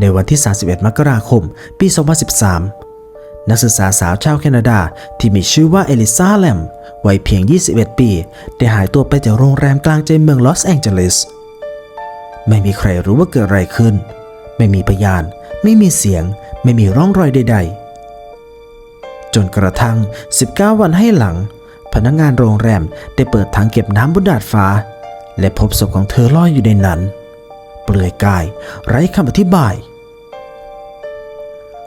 ในวันที่ 31 มกราคม ปี 2013 นักศึกษาสาวชาวแคนาดาที่มีชื่อว่าเอลิซาแลมวัยเพียง 21 ปี ได้หายตัวไปจากโรงแรมกลางใจเมืองลอสแองเจลิส ไม่มีใครรู้ว่าเกิดอะไรขึ้น ไม่มีพยาน ไม่มีเสียง ไม่มีร่องรอยใด ๆ จนกระทั่ง 19 วันให้หลัง พนักงานโรงแรมได้เปิดถังเก็บน้ำบนดาดฟ้า และพบศพของเธอลอยอยู่ในนั้น เปลือยกาย ไร้คำอธิบาย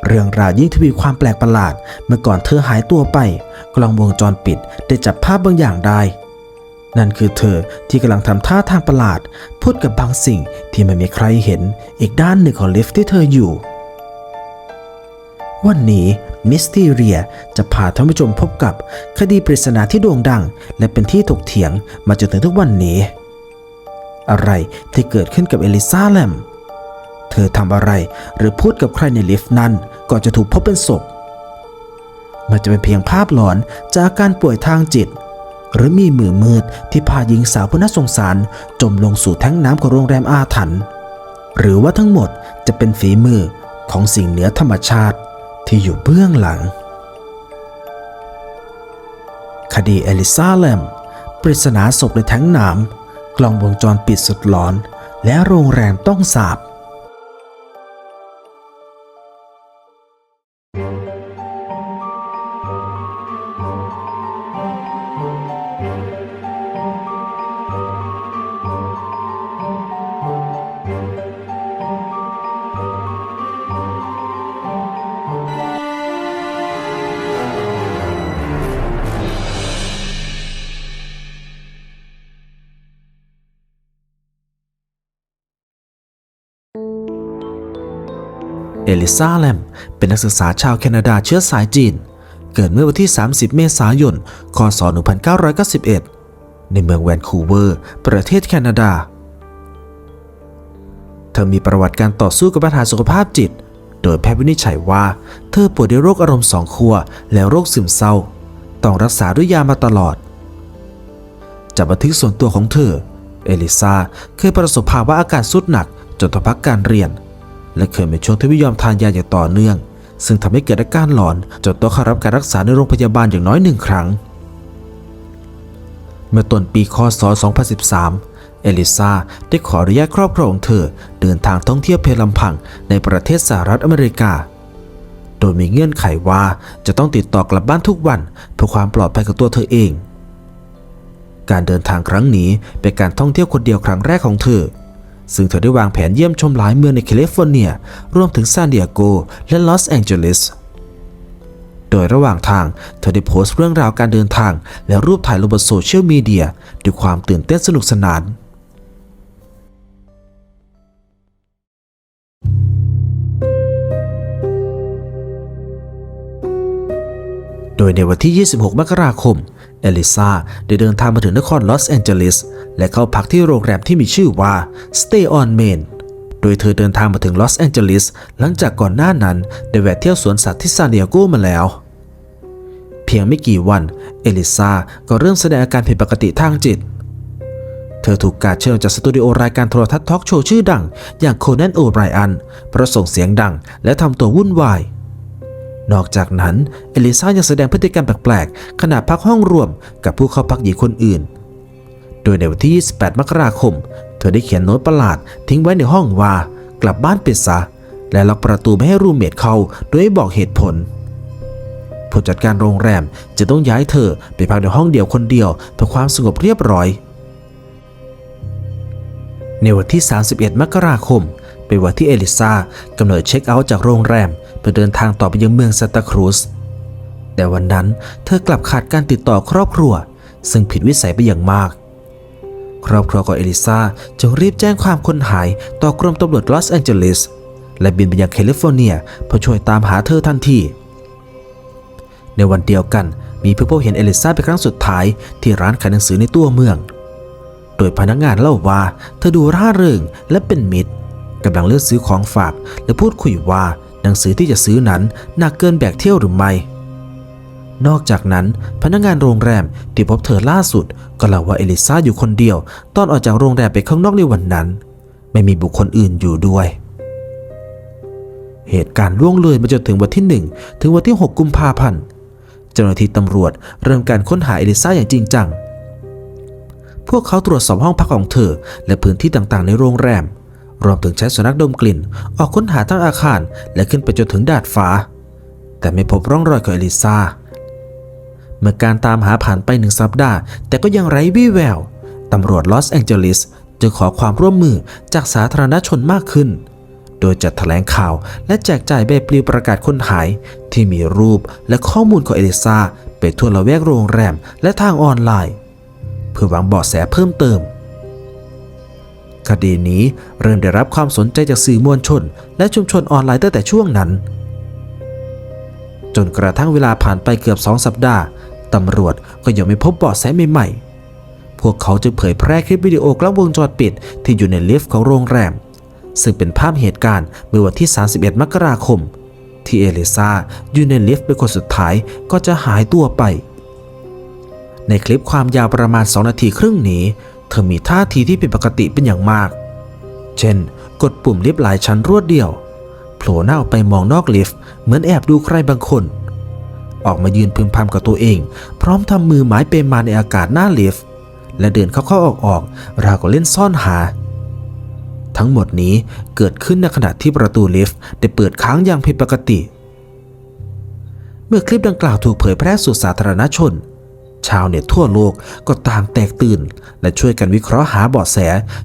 เรื่องราวยิ่งทวีความแปลกประหลาด เมื่อก่อนเธอหายตัวไป กล้องวงจรปิดได้จับภาพบางอย่างได้ นั่นคือเธอที่กำลังทำท่าทางประหลาด พูดกับบางสิ่งที่ไม่มีใครเห็น อีกด้านหนึ่งของลิฟต์ที่เธออยู่ วันนี้มิสทีเรียจะพาท่านผู้ชมพบกับคดีปริศนาที่โด่งดัง และเป็นที่ถกเถียงมาจนถึงทุกวันนี้ อะไรที่เกิดขึ้นกับเอลิซาแลม เธอทำอะไร หรือพูดกับใครในลิฟต์นั้นก่อนจะถูกพบเป็นศพ มันจะเป็นเพียงภาพหลอนจากการป่วยทางจิต หรือมีมือมืดที่พาหญิงสาวผู้น่าสงสาร จมลงสู่แท้งน้ำของโรงแรมอาถรรพ์หรือว่าทั้งหมดจะเป็นฝีมือของสิ่งเหนือธรรมชาติที่อยู่เบื้องหลัง คดีเอลิซาแลมปริศนาศพในแท้งน้ำกล้องวงจรปิดสุดหลอน และโรงแรมต้องสาบ ลิซาแลม เป็นนักศึกษาชาวแคนาดาเชื้อสายจีน เกิดเมื่อวันที่ 30 เมษายน คศ 1991 ในเมืองแวนคูเวอร์ ประเทศแคนาดา เธอมีประวัติการต่อสู้กับปัญหาสุขภาพจิต โดยแพทย์วินิจฉัยว่า เธอป่วยด้วยโรคอารมณ์สองขั้วและโรคซึมเศร้า ต้องรักษาด้วยยามาตลอด จากบันทึกส่วนตัวของเธอ เอลิซาเคยประสบภาวะอาการสุดหนักจนต้องพักการเรียน และเคยมีช่วงที่ไม่ยอมทานยาอย่างต่อเนื่อง ซึ่งทำให้เกิดอาการหลอนจนต้องเข้ารับการรักษาในโรงพยาบาลอย่างน้อยหนึ่งครั้ง เมื่อต้นปีคศ 2013 เอลิซาได้ขออนุญาตครอบครัวของเธอเดินทางท่องเที่ยวเพลำพังในประเทศสหรัฐอเมริกา โดยมีเงื่อนไขว่าจะต้องติดต่อกลับบ้านทุกวันเพื่อความปลอดภัยของตัวเธอเอง การเดินทางครั้งนี้เป็นการท่องเที่ยวคนเดียวครั้งแรกของเธอ ซึ่งเธอได้วางแผนเยี่ยมชมหลายเมืองในแคลิฟอร์เนีย รวมถึงซานดิเอโกและลอสแองเจลิส โดยระหว่างทาง เธอได้โพสต์เรื่องราวการเดินทาง และรูปถ่ายลงบนโซเชียลมีเดียด้วยความตื่นเต้นสนุกสนาน โดยในวันที่ 26 มกราคม เอลิซาได้เดินทางมาถึงนครลอสแองเจลิสและเข้าพักที่โรงแรมที่มีชื่อว่า Stay on Main โดยเธอเดินทางมาถึงลอสแองเจลิสหลังจากก่อนหน้านั้น ได้แวะเที่ยวสวนสัตว์ที่ซานดิเอโกมาแล้ว เพียงไม่กี่วัน เอลิซาก็เริ่มแสดงอาการผิดปกติทางจิต เธอถูกการเชิญจากสตูดิโอรายการโทรทัศน์ทอล์กโชว์ชื่อดัง อย่างโคนันโอไบรอันเพราะส่งเสียงดังและทำตัววุ่นวาย นอกจากนั้น เอลิซายังแสดงพฤติกรรมแปลกๆขณะพักห้องรวมกับผู้เข้าพักหญิงคนอื่น โดยในวันที่ 28 มกราคม เธอได้เขียนโน้ตประหลาดทิ้งไว้ในห้องว่า กลับบ้านปิดซะและล็อกประตูไม่ให้รูมเมทเข้าโดยไม่บอกเหตุผลผู้จัดการโรงแรมจะต้องย้ายเธอไปพักในห้องเดียวคนเดียวเพื่อความสงบเรียบร้อย ในวันที่ 31 มกราคม เป็นวันที่เอลิซากำหนดเช็คเอาท์จากโรงแรม เพื่อเดินทางต่อไปยังเมืองซานตาครูซแต่วันนั้นเธอกลับขาดการติดต่อครอบครัว ซึ่งผิดวิสัยไปอย่างมาก ครอบครัวของเอลิซาจึงรีบแจ้งความคนหายต่อกรมตำรวจลอสแองเจลิสและบินไปยังแคลิฟอร์เนียเพื่อช่วยตามหาเธอทันทีในวันเดียวกันมีผู้พบเห็นเอลิซาเป็นครั้งสุดท้ายที่ร้านขายหนังสือในตัวเมือง โดยพนักงานเล่าว่าเธอดูร่าเริงและเป็นมิตรกำลังเลือกซื้อของฝากและพูดคุยว่า หนังสือที่จะซื้อนั้นหนักเกินแบกเที่ยวหรือไม่ นอกจากนั้นพนักงานโรงแรมที่พบเธอล่าสุด ก็เล่าว่าเอลิซาอยู่คนเดียว ตอนออกจากโรงแรมไปข้างนอกในวันนั้น ไม่มีบุคคลอื่นอยู่ด้วย เหตุการณ์ล่วงเลยมาจนถึงวันที่ 1 ถึงวันที่ 6 กุมภาพันธ์เจ้าหน้าที่ตำรวจเริ่มการค้นหาเอลิซาอย่างจริงจังพวกเขาตรวจสอบห้องพักของเธอ และพื้นที่ต่างๆ ในโรงแรม รวมถึงใช้สุนัขดมกลิ่น ออกค้นหาทั้งอาคารและขึ้นไปจนถึงดาดฟ้า แต่ไม่พบร่องรอยของเอลิซาเมื่อการตามหาผ่านไปหนึ่งสัปดาห์ แต่ก็ยังไร้วี่แวว ตำรวจลอสแองเจลิสจึงขอความร่วมมือจากสาธารณชนมากขึ้น โดยจัดแถลงข่าวและแจกจ่ายใบปลิวประกาศคนหาย ที่มีรูปและข้อมูลของเอลิซาไปทั่วละแวกโรงแรมและทางออนไลน์ เพื่อหวังเบาะแสเพิ่มเติม คดีนี้เริ่มได้รับความสนใจจากสื่อมวลชน และชุมชนออนไลน์ตั้งแต่ช่วงนั้น จนกระทั่งเวลาผ่านไปเกือบสองสัปดาห์ตำรวจก็ยังไม่พบเบาะแสใหม่ๆ พวกเขาจึงเผยแพร่คลิปวิดีโอกล้องวงจรปิด ที่อยู่ในลิฟต์ของโรงแรม ซึ่งเป็นภาพเหตุการณ์เมื่อวันที่ 31 มกราคม ที่เอลิซาอยู่ในลิฟต์เป็นคนสุดท้ายก็จะหายตัวไป ในคลิปความยาวประมาณ 2 นาทีครึ่งนี้ เธอมีท่าทีที่ผิดปกติเป็นอย่างมาก เช่น กดปุ่มลิฟต์หลายชั้นรวดเดียว โผล่หน้าออกไปมองนอกลิฟต์เหมือนแอบดูใครบางคน ออกมายืนพึมพำกับตัวเอง พร้อมทำมือหมายเปมาในอากาศหน้าลิฟต์และเดินเข้าๆออกๆราวกับเล่นซ่อนหา ทั้งหมดนี้เกิดขึ้นในขณะที่ประตูลิฟต์ได้เปิดค้างอย่างผิดปกติ เมื่อคลิปดังกล่าวถูกเผยแพร่สู่สาธารณชน ชาวเน็ตทั่วโลกก็ต่างแตกตื่น และช่วยกันวิเคราะห์หาเบาะแส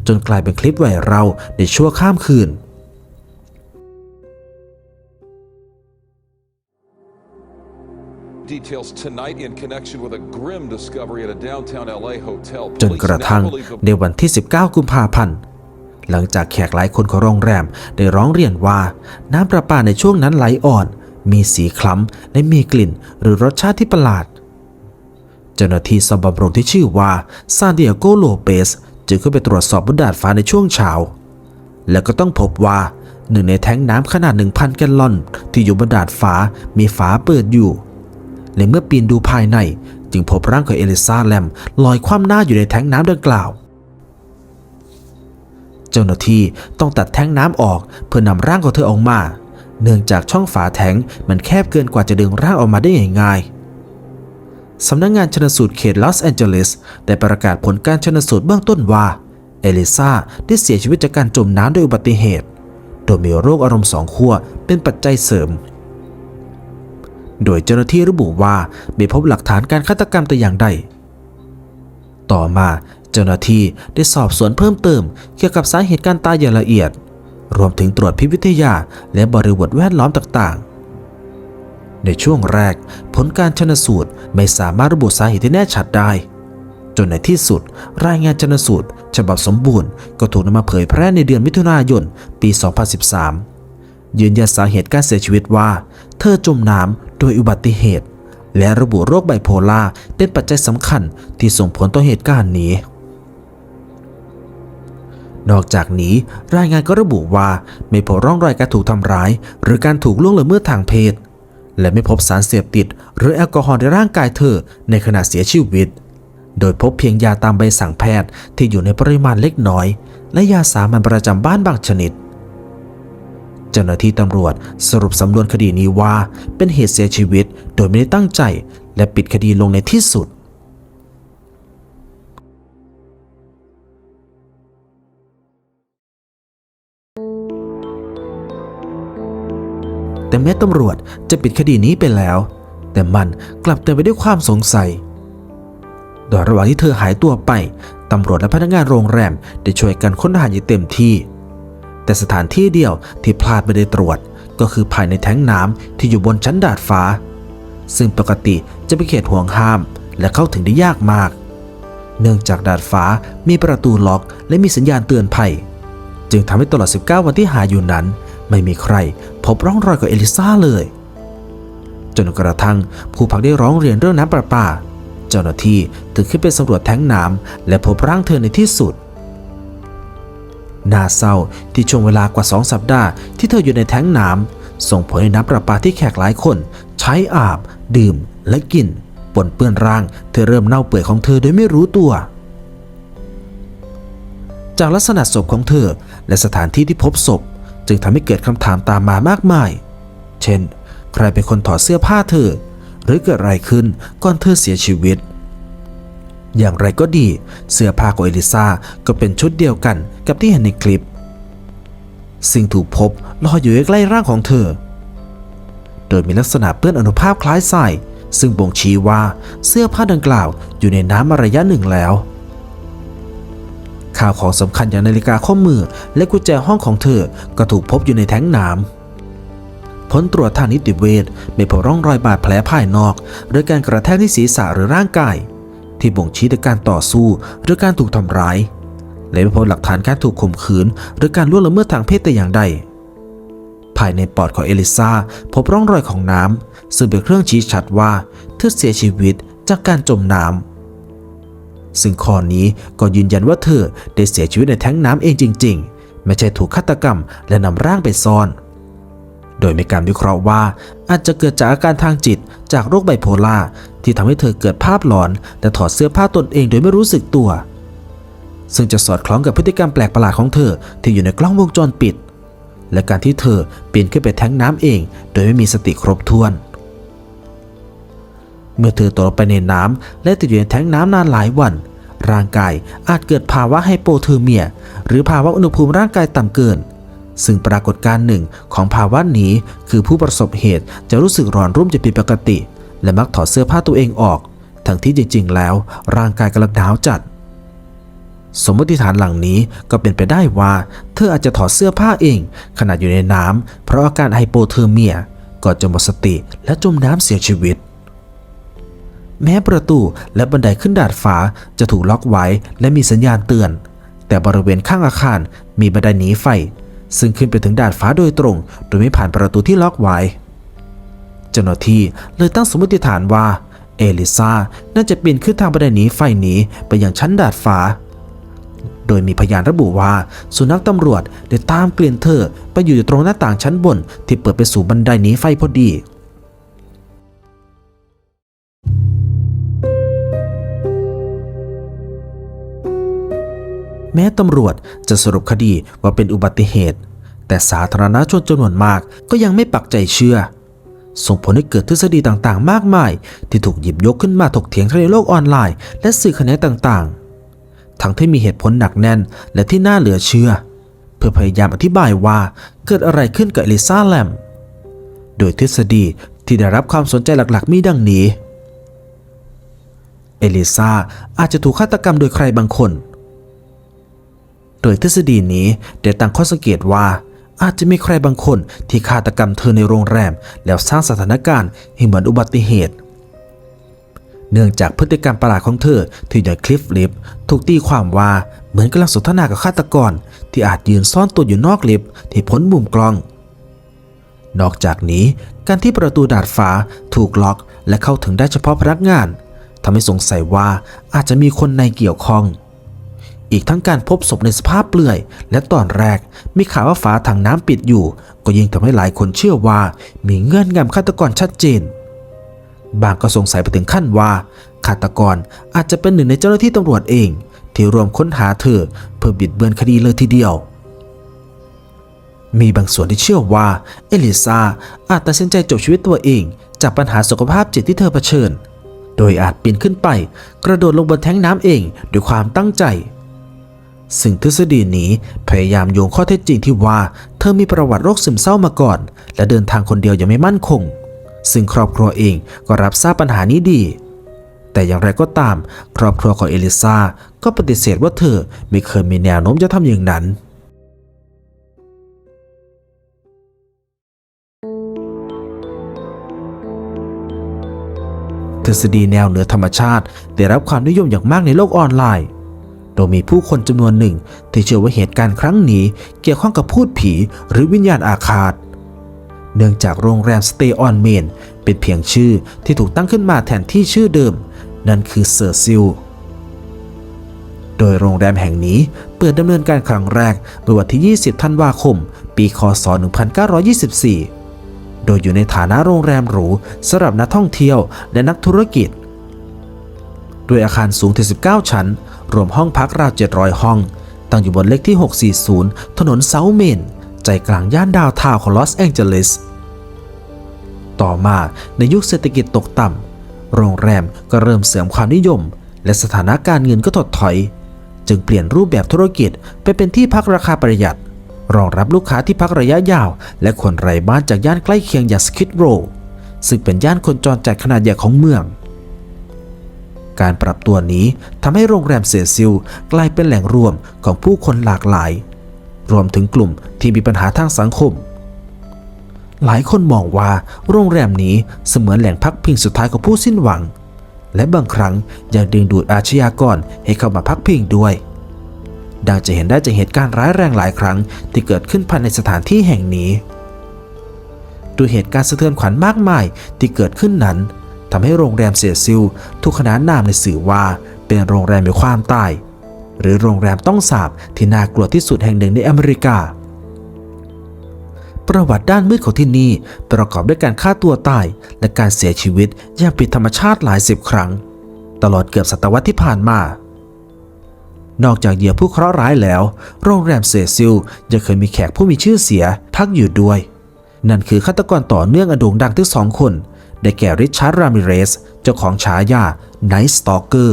จนกลายเป็นคลิปไวรัลในชั่วข้ามคืน Details tonight in connection with a grim discovery at a downtown LA hotel. จนกระทั่ง Police now believe the ในวันที่ 19 กุมภาพันธ์ หลังจากแขกหลายคนของโรงแรมได้ร้องเรียนว่า น้ำประปาในช่วงนั้นไหลอ่อน มีสีคล้ำและมีกลิ่นหรือรสชาติที่ประหลาด เจ้าหน้าที่สมบำรุงที่ชื่อว่าซานดิเอโกโลเปสจึงเข้าไปตรวจสอบบนดาดฟ้าในช่วงเช้า แล้วก็ต้องพบว่าหนึ่งในแท้งน้ำขนาด 1,000 แกลลอน ที่อยู่บนดาดฟ้ามีฝาเปิดอยู่ และเมื่อปีนดูภายใน จึงพบร่างของเอลิซาแลมลอยคว่ำหน้าอยู่ในแท้งน้ำดังกล่าว เจ้าหน้าที่ต้องตัดแท้งน้ำออกเพื่อนำร่างของเธอออกมา เนื่องจากช่องฝาแท้งมันแคบเกินกว่าจะดึงร่างออกมาได้ง่ายๆ สำนักงงานชนสูตรเขตลอสแอนเจลิสได้ประกาศผลการชนสูตรเบื้องต้นว่า เอลิซาได้เสียชีวิตจากการจมน้ำด้วยอุบัติเหตุ โดยมีโรคอารมณ์สองขั้วเป็นปัจจัยเสริม โดยเจ้าหน้าที่ระบุว่าไม่พบหลักฐานการฆาตกรรมแต่อย่างใด ต่อมาเจ้าหน้าที่ได้สอบสวนเพิ่มเติม เกี่ยวกับสาเหตุการตายอย่างละเอียด รวมถึงตรวจพิวิทยาและบริบทแวดล้อมต่างๆในช่วงแรก ผลการชนสูตรไม่สามารถระบุสาเหตุที่แน่ชัดได้ จนในที่สุด รายงานชนสูตร ฉบับสมบูรณ์ก็ถูกนำมาเผยแพร่ในเดือนมิถุนายนปี 2013 ยืนยันสาเหตุการเสียชีวิตว่า เธอจมน้ำโดยอุบัติเหตุ และระบุโรคไบโพล่าเป็นปัจจัยสำคัญที่ส่งผลต่อเหตุการณ์นี้นอกจากนี้รายงานก็ระบุว่าไม่พบร่องรอยการถูกทำร้าย หรือการถูกล่วงละเมิดทางเพศ และไม่พบสารเสพติด หรือแอลกอฮอล์ในร่างกายเธอในขณะเสียชีวิต โดยพบเพียงยาตามใบสั่งแพทย์ที่อยู่ในปริมาณเล็กน้อย และยาสามัญประจำบ้านบางชนิด เจ้าหน้าที่ตำรวจสรุปสำนวนคดีนี้ว่าเป็นเหตุเสียชีวิตโดยไม่ได้ตั้งใจ และปิดคดีลงในที่สุด แต่แม้ตำรวจจะปิดคดีนี้ไปแล้ว แต่มันกลับเต็มไปด้วยความสงสัย โดยระหว่างที่เธอหายตัวไปตำรวจและพนักงานโรงแรมได้ช่วยกันค้นหาอย่างเต็มที่ แต่สถานที่เดียวที่พลาดไม่ได้ตรวจ ก็คือภายในแท้งน้ำที่อยู่บนชั้นดาดฟ้า ซึ่งปกติจะเป็นเขตห่วงห้าม และเข้าถึงได้ยากมาก เนื่องจากดาดฟ้ามีประตูล็อกและมีสัญญาณเตือนภัย จึงทำให้ตลอด 19 วันที่หาอยู่นั้น ไม่มีใคร พบร่องรอยของเอลิซาเลย จนกระทั่งผู้พักได้ร้องเรียนเรื่องน้ำประปา เจ้าหน้าที่ถึงขึ้นไปสำรวจแท้งน้ำและพบร่างเธอในที่สุดน่าเศร้าที่ช่วงเวลากว่า2สัปดาห์ที่เธออยู่ในแท้งน้ำส่งผลให้น้ำประปาที่แขกหลายคน ใช้อาบ ดื่มและกินปนเปื้อนร่าง เธอเริ่มเน่าเปื่อยของเธอโดยไม่รู้ตัว จากลักษณะศพของเธอและสถานที่ที่พบศพ จึงทำให้เกิดคำถามตามมามากมาย เช่น ใครเป็นคนถอดเสื้อผ้าเธอ หรือเกิดอะไรขึ้นก่อนเธอเสียชีวิต อย่างไรก็ดี เสื้อผ้าของเอลิซาก็เป็นชุดเดียวกันกับที่เห็นในคลิป สิ่งถูกพบลอยอยู่ใกล้ๆร่างของเธอ โดยมีลักษณะเปื้อนอนุภาพคล้ายทรายซึ่งบ่งชี้ว่าเสื้อผ้าดังกล่าวอยู่ในน้ำมาระยะหนึ่งแล้ว ข่าวของสำคัญอย่างนาฬิกาข้อมือ และกุญแจห้องของเธอ ก็ถูกพบอยู่ในแท้งน้ำผลตรวจทางนิติเวชไม่พบร่องรอยบาดแผลภายนอก หรือการกระแทกที่ศีรษะหรือร่างกาย ที่บ่งชี้ถึงการต่อสู้หรือการถูกทำร้ายและไม่พบหลักฐานการถูกข่มขืน หรือการล่วงละเมิดทางเพศแต่อย่างใด ภายในปอดของเอลิซาพบร่องรอยของน้ำซึ่งเป็นเครื่องชี้ชัดว่าเธอเสียชีวิตจากการจมน้ำ ซึ่งข้อนี้ก็ยืนยันว่าเธอได้เสียชีวิตในแท้งน้ำเองจริง ๆ ไม่ใช่ถูกฆาตกรรมและนำร่างไปซ่อน โดยมีการวิเคราะห์ว่า อาจจะเกิดจากอาการทางจิตจากโรคไบโพล่าที่ทำให้เธอเกิดภาพหลอน และถอดเสื้อผ้าตนเองโดยไม่รู้สึกตัว ซึ่งจะสอดคล้องกับพฤติกรรมแปลกประหลาดของเธอที่อยู่ในกล้องวงจรปิด และการที่เธอปีนขึ้นไปแท้งน้ำเอง โดยไม่มีสติครบถ้วน เมื่อเธอตกลงไปในน้ำและติดอยู่ในแท้งน้ำนานหลายวัน ร่างกายอาจเกิดภาวะไฮโปเทอร์เมีย หรือภาวะอุณหภูมิร่างกายต่ำเกิน ซึ่งปรากฏการณ์หนึ่งของภาวะนี้คือผู้ประสบเหตุจะรู้สึกร้อนรุ่มจะผิดปกติ และมักถอดเสื้อผ้าตัวเองออก ทั้งที่จริง ๆ แล้ว ร่างกายกำลังหนาวจัดสมมติฐานหลังนี้ก็เป็นไปได้ว่า เธออาจจะถอดเสื้อผ้าเอง ขณะอยู่ในน้ำเพราะอาการไฮโปเทอร์เมียก่อนจะหมดสติและจมน้ำเสียชีวิต แม้ประตูและบันไดขึ้นดาดฟ้าจะถูกล็อกไว้และมีสัญญาณเตือน แต่บริเวณข้างอาคารมีบันไดหนีไฟ ซึ่งขึ้นไปถึงดาดฟ้าโดยตรง โดยไม่ผ่านประตูที่ล็อกไว้ เจ้าหน้าที่เลยตั้งสมมติฐานว่า เอลิซาน่าจะปีนขึ้นทางบันไดหนีไฟหนีไปยังชั้นดาดฟ้า โดยมีพยานระบุว่า สุนัขตำรวจได้ตามเกลียนเธอไปอยู่ตรงหน้าต่างชั้นบนที่เปิดไปสู่บันไดหนีไฟพอดี แม้ตำรวจจะสรุปคดีว่าเป็นอุบัติเหตุ แต่สาธารณชนจำนวนมากก็ยังไม่ปักใจเชื่อ ส่งผลให้เกิดทฤษฎีต่างๆ มากมาย ที่ถูกหยิบยกขึ้นมาถกเถียงทั้งในโลกออนไลน์ และสื่อคะแนนต่างๆ ทั้งที่มีเหตุผลหนักแน่นและที่น่าเหลือเชื่อ เพื่อพยายามอธิบายว่าเกิดอะไรขึ้นกับเอลิซาแลม โดยทฤษฎีที่ได้รับความสนใจหลักๆ มีดังนี้ เอลิซาอาจจะถูกฆาตกรรมโดยใครบางคน ดยทฤษฎีนี้ได้ตั้งข้อสังเกตว่า อาจจะมีใครบางคนที่ฆาตกรรมเธอในโรงแรม แล้วสร้างสถานการณ์ให้เหมือนอุบัติเหตุ เนื่องจากพฤติกรรมประหลาดของเธอที่อยู่คลิฟลิฟถูกตีความว่าเหมือนกำลังสนทนากับฆาตกร ที่อาจยืนซ่อนตัวอยู่นอกลิฟต์ที่พ้นมุมกล้อง นอกจากนี้การที่ประตูดาดฟ้าถูกล็อกและเข้าถึงได้เฉพาะพนักงานทำให้สงสัยว่าอาจจะมีคนในเกี่ยวข้อง อีกทั้งการพบศพในสภาพเปลือย และตอนแรกมีข่าวว่าฝาถังน้ำปิดอยู่ ก็ยิ่งทำให้หลายคนเชื่อว่า มีเงื่อนงำฆาตกรชัดเจน บางก็สงสัยไปถึงขั้นว่าฆาตกรอาจจะเป็นหนึ่งในเจ้าหน้าที่ตำรวจเอง ที่รวมค้นหาเธอเพื่อบิดเบือนคดีเลยทีเดียว มีบางส่วนที่เชื่อว่าเอลิซาอาจตัดสินใจจบชีวิตตัวเอง จากปัญหาสุขภาพจิตที่เธอเผชิญ โดยอาจปีนขึ้นไป กระโดดลงบนแท้งน้ำเองด้วยความตั้งใจ ซึ่งทฤษฎีนี้พยายามโยงข้อเท็จจริงที่ว่าเธอมีประวัติโรคซึมเศร้ามาก่อน และเดินทางคนเดียวยังไม่มั่นคง ซึ่งครอบครัวเองก็รับทราบปัญหานี้ดี แต่อย่างไรก็ตาม ครอบครัวของเอลิซาก็ปฏิเสธว่าเธอไม่เคยมีแนวโน้มจะทำอย่างนั้นทฤษฎีแนวเหนือธรรมชาติ ได้รับความนิยมอย่างมากในโลกออนไลน์ โดยมีผู้คนจำนวนหนึ่ง ที่เชื่อว่าเหตุการณ์ครั้งนี้ เกี่ยวข้องกับพูดผีหรือวิญญาณอาฆาต เนื่องจากโรงแรม Stay on Main เป็นเพียงชื่อที่ถูกตั้งขึ้นมาแทนที่ชื่อเดิม นั่นคือเซอร์ซิลโดยโรงแรมแห่งนี้เปิดดำเนินการครั้งแรกเมื่อวันที่ 20 ธันวาคม ปี คศ 1924 โดยอยู่ในฐานะโรงแรมหรูสำหรับนักท่องเที่ยวและนักธุรกิจ ด้วยอาคารสูงถึง 19 ชั้น รวมห้องพักราว 700 ห้อง ตั้งอยู่บนเลขที่ 640 ถนนเซาเมน ใจกลางย่านดาวทาวของลอสแองเจลิส ต่อมาในยุคเศรษฐกิจตกต่ำ โรงแรมก็เริ่มเสื่อมความนิยม และสถานะการเงินก็ถดถอย จึงเปลี่ยนรูปแบบธุรกิจไปเป็นที่พักราคาประหยัด รองรับลูกค้าที่พักระยะยาว และคนไร้บ้านจากย่านใกล้เคียงอย่างสคิดโรซึ่งเป็นย่านคนจรจัดขนาดใหญ่ของเมือง การปรับตัวนี้ทำให้โรงแรมเซซิลกลายเป็นแหล่งรวมของผู้คนหลากหลาย รวมถึงกลุ่มที่มีปัญหาทางสังคม หลายคนมองว่าโรงแรมนี้เสมือนแหล่งพักพิงสุดท้ายของผู้สิ้นหวัง และบางครั้งยังดึงดูดอาชญากรให้เข้ามาพักพิงด้วย ดังจะเห็นได้จากเหตุการณ์ร้ายแรงหลายครั้งที่เกิดขึ้นภายในสถานที่แห่งนี้ด้วยเหตุการณ์สะเทือนขวัญมากมายที่เกิดขึ้นนั้น ทำให้โรงแรมเซซิลถูกขนานนามในสื่อว่า เป็นโรงแรมแห่งความตาย หรือโรงแรมต้องสาบที่น่ากลัวที่สุดแห่งหนึ่งในอเมริกา ประวัติด้านมืดของที่นี่ประกอบด้วยการฆ่าตัวตาย และการเสียชีวิตอย่างผิดธรรมชาติหลายสิบครั้ง ตลอดเกือบศตวรรษที่ผ่านมานอกจากเหยื่อผู้เคราะห์ร้ายแล้ว โรงแรมเซซิลยังเคยมีแขกผู้มีชื่อเสียพักอยู่ด้วย นั่นคือฆาตกรต่อเนื่องอโด่งดังทั้งสองคน ได้แก่ริชาร์ดรามิเรส เจ้าของฉายา Night Stalker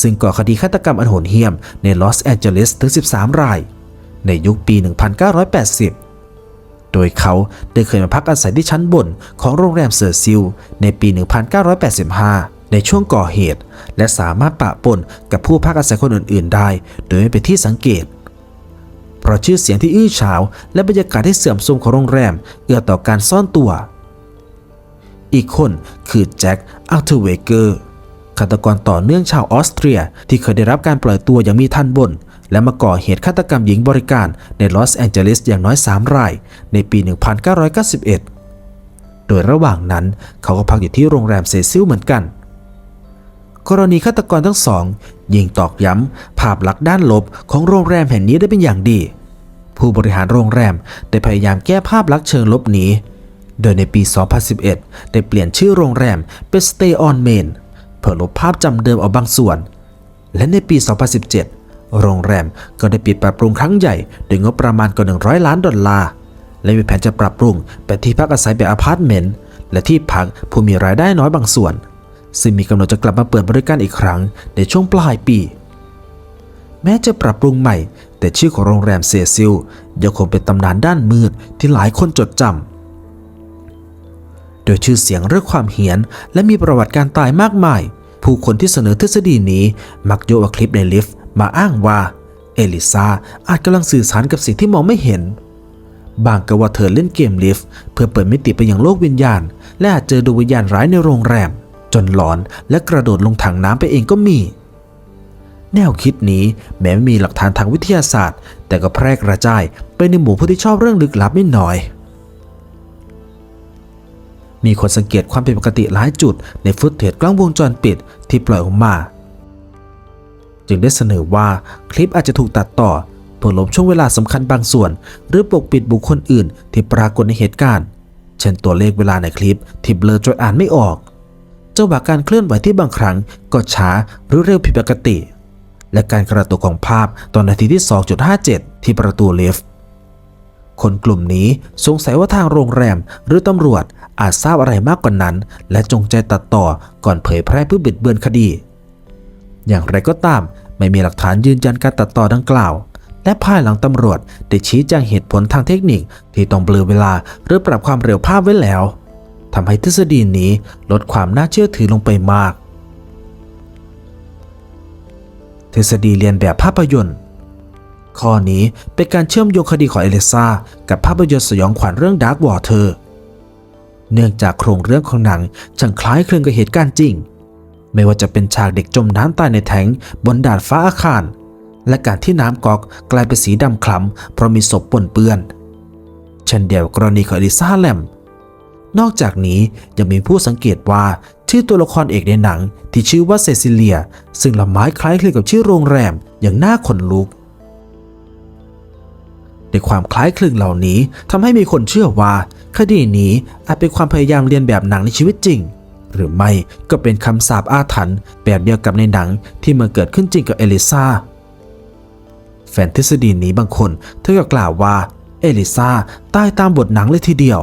ซึ่งก่อคดีฆาตกรรมอันโหดเหี้ยมในลอสแอนเจลิสถึง 13 ราย ในยุคปี 1980 โดยเขาได้เคยมาพักอาศัยที่ชั้นบนของโรงแรมเซอร์ซิล ในปี 1985 ในช่วงก่อเหตุ และสามารถปะปนกับผู้พักอาศัยคนอื่น ๆ ได้ โดยไม่เป็นที่สังเกต เพราะชื่อเสียงที่อื้อฉาว และบรรยากาศที่เสื่อมทรมของโรงแรม เอื้อต่อการซ่อนตัว อีกคนคือแจ็คอัลเทเวเกอร์ฆาตกรต่อเนื่องชาวออสเตรีย ที่เคยได้รับการปล่อยตัวอย่างมีทันบน และมาก่อเหตุฆาตกรรมหญิงบริการในลอสแองเจลิสอย่างน้อย 3 ราย ในปี 1991 โดยระหว่างนั้นเขาก็พักอยู่ที่โรงแรมเซซิลเหมือนกันกรณีฆาตกรทั้งสองยิงตอกย้ำ ภาพลักษณ์ด้านลบของโรงแรมแห่งนี้ได้เป็นอย่างดี ผู้บริหารโรงแรมได้พยายามแก้ภาพลักษณ์เชิงลบนี้ โดยในปี 2011 ได้เปลี่ยนชื่อโรงแรมเป็น Stay on Main เพื่อลบภาพจำเดิมออกบางส่วน และในปี 2017 โรงแรมก็ได้ปิดปรับปรุงครั้งใหญ่โดยงบประมาณกว่า 100 ล้านดอลลาร์ และมีแผนจะปรับปรุงเป็นที่พักอาศัยแบบอพาร์ตเมนต์และที่พักผู้มีรายได้น้อยบางส่วน ซึ่งมีกำหนดจะกลับมาเปิดบริการอีกครั้งในช่วงปลายปี แม้จะปรับปรุงใหม่ แต่ชื่อของโรงแรมเซซิลยังคงเป็นตำนานด้านมืดที่หลายคนจดจำ ดยชื่อเสียงเรื่องความเหี้ยน และมีประวัติการตายมากมาย ผู้คนที่เสนอทฤษฎีนี้มักโยกคลิปในลิฟต์มาอ้างว่า เอลิซาอาจกำลังสื่อสารกับสิ่งที่มองไม่เห็น บางก็ว่าเธอเล่นเกมลิฟต์เพื่อเปิดมิติไปยังโลกวิญญาณ และอาจเจอดวงวิญญาณร้ายในโรงแรม จนหลอนและกระโดดลงถังน้ำไปเองก็มีแนวคิดนี้แม้ไม่มีหลักฐานทางวิทยาศาสตร์ แต่ก็แพร่กระจายไปในหมู่ผู้ที่ชอบเรื่องลึกลับไม่น้อย มีคนสังเกตความผิดปกติหลายจุดในฟุตเทจกล้องวงจรปิดที่ปล่อยออกมา จึงได้เสนอว่าคลิปอาจจะถูกตัดต่อเพื่อลบช่วงเวลาสำคัญบางส่วน หรือปกปิดบุคคลอื่นที่ปรากฏในเหตุการณ์ เช่นตัวเลขเวลาในคลิปที่เบลอจนอ่านไม่ออก เจ้าบาการเคลื่อนไหวที่บางครั้งก็ช้าหรือเร็วผิดปกติ และการกระตุกของภาพตอนนาทีที่ 2.57 ที่ประตูลิฟต์ คนกลุ่มนี้สงสัยว่าทางโรงแรมหรือตำรวจอาจทราบอะไรมากกว่านั้น และจงใจตัดต่อก่อนเผยแพร่เพื่อบิดเบือนคดี อย่างไรก็ตามไม่มีหลักฐานยืนยันการตัดต่อดังกล่าว และภายหลังตำรวจได้ชี้แจงเหตุผลทางเทคนิคที่ต้องเบลอเวลาหรือปรับความเร็วภาพไว้แล้วทำให้ทฤษฎีนี้ลดความน่าเชื่อถือลงไปมาก ทฤษฎีเรียนแบบภาพยนตร์ ข้อนี้เป็นการเชื่อมโยงคดีของเอเลิซากับภาพยนตร์สยองขวัญเรื่อง Dark Water เนื่องจากโครงเรื่องของหนังช่างคล้ายคลึงกับเหตุการณ์จริง ไม่ว่าจะเป็นฉากเด็กจมน้ำตายในแทงบนดาดฟ้าอาคาร และการที่น้ำกอกกลายเป็นสีดำคล้ำเพราะมีศพปนเปื้อน เช่นเดียวกรณีของเอลิซาแลม นอกจากนี้ยังมีผู้สังเกตว่าชื่อตัวละครเอกในหนังที่ชื่อว่าเซซิเลีย ซึ่งละไม้คล้ายคลึงกับชื่อโรงแรมอย่างน่าขนลุก ในความคล้ายคลึงเหล่านี้ทำให้มีคนเชื่อว่า คดีนี้อาจเป็นความพยายามเรียนแบบหนังในชีวิตจริง หรือไม่ก็เป็นคำสาปอาถรรพ์แบบเดียวกับในหนังที่มันเกิดขึ้นจริงกับเอลิซาแฟนทฤษฎีนี้บางคนเธอก็กล่าวว่าเอลิซาตายตามบทหนังเลยทีเดียว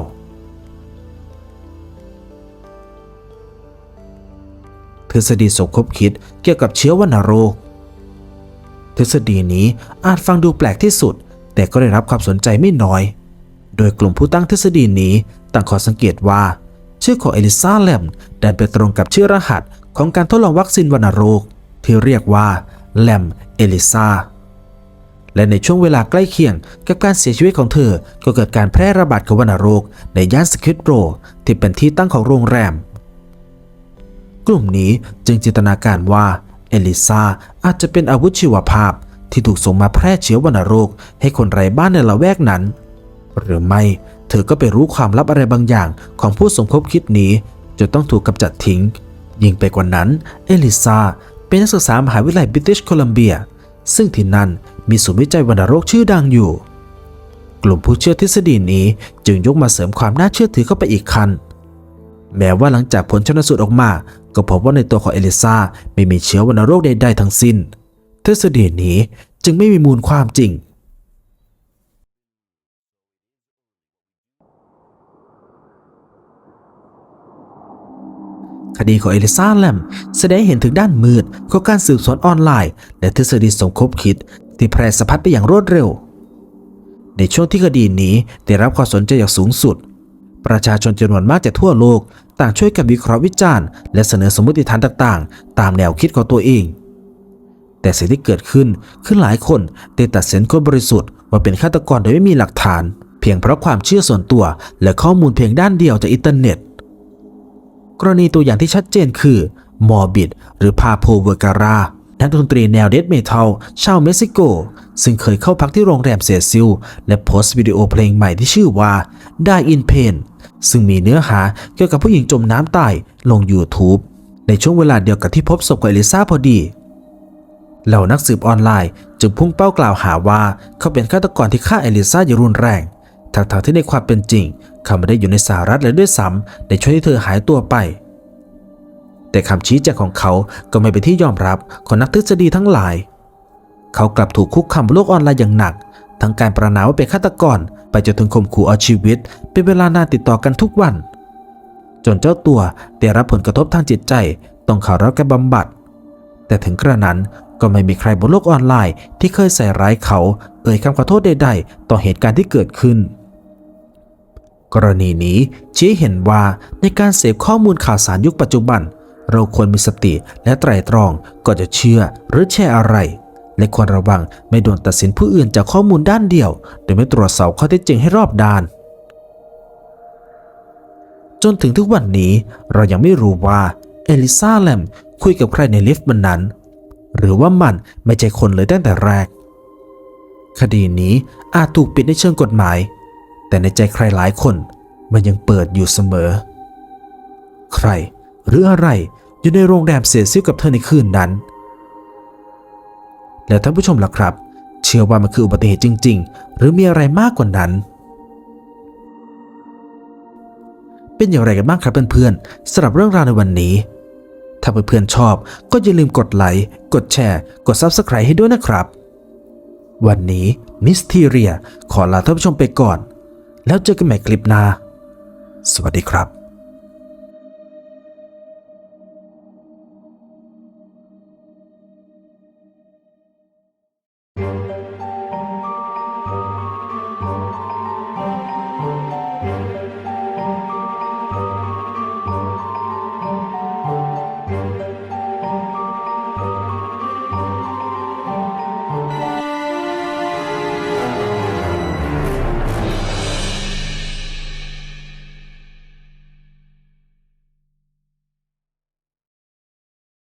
ทฤษฎีสมคบคิดเกี่ยวกับเชื้อวัณโรค ทฤษฎีนี้อาจฟังดูแปลกที่สุด แต่ก็ได้รับความสนใจไม่น้อย โดยกลุ่มผู้ตั้งทฤษฎีนี้ต่างขอสังเกตว่า ชื่อของเอลิซาแลมดันไปตรงกับชื่อรหัสของการทดลองวัคซีนวัณโรค ที่เรียกว่าแลมเอลิซาและในช่วงเวลาใกล้เคียงกับการเสียชีวิตของเธอ ก็เกิดการแพร่ระบาดของวัณโรค ในย่านสคิดโรที่เป็นที่ตั้งของโรงแรม กลุ่มนี้จึงจินตนาการว่าเอลิซาอาจจะเป็นอาวุธชีวภาพ ที่ถูกส่งมาแพร่เชื้อวัณโรค ให้คนไร้บ้านในละแวกนั้น หรือไม่เธอก็ไปรู้ความลับอะไรบางอย่างของผู้สมคบคิดนี้จนต้องถูกกำจัดทิ้ง ยิ่งไปกว่านั้น เอลิซาเป็นนักศึกษามหาวิทยาลัยบริติชโคลัมเบีย ซึ่งที่นั่นมีศูนย์วิจัยวัณโรคชื่อดังอยู่ กลุ่มผู้เชื่อทฤษฎีนี้จึงยกมาเสริมความน่าเชื่อถือเข้าไปอีกขั้นแม้ว่าหลังจากผลชนสูตรออกมา ก็พบว่าในตัวของเอลิซาไม่มีเชื้อวัณโรคใดๆทั้งสิ้น ทฤษฎีนี้จึงไม่มีมูลความจริง คดีของเอลิซาแลมแสดงให้เห็นถึงด้านมืดของการสืบสวนออนไลน์ และทฤษฎีสมคบคิดที่แพร่สะพัดไปอย่างรวดเร็ว ในช่วงที่คดีนี้ได้รับความสนใจอย่างสูงสุด ประชาชนจำนวนมากจากทั่วโลก ต่างช่วยกันวิเคราะห์วิจารณ์และเสนอสมมติฐานต่างๆ ตามแนวคิดของตัวเอง แต่สิ่งที่เกิดขึ้นคือหลายคนได้ตัดสินคนบริสุทธิ์ว่าเป็นฆาตกรโดยไม่มีหลักฐาน เพียงเพราะความเชื่อส่วนตัว และข้อมูลเพียงด้านเดียวจากอินเทอร์เน็ต กรณีตัวอย่างที่ชัดเจนคือมอร์บิดหรือพาโพเวอร์การานักดนตรีแนวเดธเมทัลชาวเม็กซิโก ซึ่งเคยเข้าพักที่โรงแรมเซซิล และโพสต์วิดีโอเพลงใหม่ที่ชื่อว่า Die in Pain ซึ่งมีเนื้อหาเกี่ยวกับผู้หญิงจมน้ำตายลง YouTube ในช่วงเวลาเดียวกับที่พบศพของเอลิซาพอดี เหล่านักสืบออนไลน์จึงพุ่งเป้ากล่าวหาว่าเขาเป็นฆาตกรที่ฆ่าเอลิซาอย่างรุนแรงทั้งๆที่ในความเป็นจริง เขาไม่ได้อยู่ในสหรัฐเลยด้วยซ้ำในช่วงที่เธอหายตัวไป แต่คำชี้แจงของเขาก็ไม่เป็นที่ยอมรับของนักทฤษฎีทั้งหลาย เขากลับถูกคุกคามบนโลกออนไลน์อย่างหนัก ทั้งการประนามว่าเป็นฆาตกรไปจนถึงข่มขู่เอาชีวิต เป็นเวลานานติดต่อกันทุกวัน จนเจ้าตัวได้รับผลกระทบทางจิตใจ ต้องเข้ารับการบำบัด แต่ถึงกระนั้น ก็ไม่มีใครบนโลกออนไลน์ที่เคยใส่ร้ายเขา เอ่ยคำขอโทษใดๆ ต่อเหตุการณ์ที่เกิดขึ้น กรณีนี้ชี้เห็นว่าในการเสพข้อมูลข่าวสารยุคปัจจุบัน เราควรมีสติและไตร่ตรองก่อนจะเชื่อหรือแชร์อะไร และควรระวังไม่โดนตัดสินผู้อื่นจากข้อมูลด้านเดียว โดยไม่ตรวจสอบข้อเท็จจริงให้รอบด้านจนถึงทุกวันนี้เรายังไม่รู้ว่าเอลิซาแลมคุยกับใครในลิฟต์มันนั้น หรือว่ามันไม่ใช่คนเลยตั้งแต่แรก คดีนี้อาจถูกปิดในเชิงกฎหมาย แต่ในใจใครหลายคนมันยังเปิดอยู่เสมอ ใครหรืออะไรอยู่ในโรงแรมเสียซิวกับเธอในคืนนั้น แล้วท่านผู้ชมล่ะครับ เชื่อว่ามันคืออุบัติเหตุจริง ๆ หรือมีอะไรมากกว่านั้นเป็นอย่างไรกันบ้างครับเพื่อนๆสำหรับเรื่องราวในวันนี้ ถ้าเพื่อนๆชอบก็อย่าลืมกดไลค์ กดแชร์ กด Subscribe ให้ด้วยนะครับ วันนี้มิสทีเรียขอลาท่านผู้ชมไปก่อน แล้วเจอกันใหม่คลิปหน้า สวัสดีครับ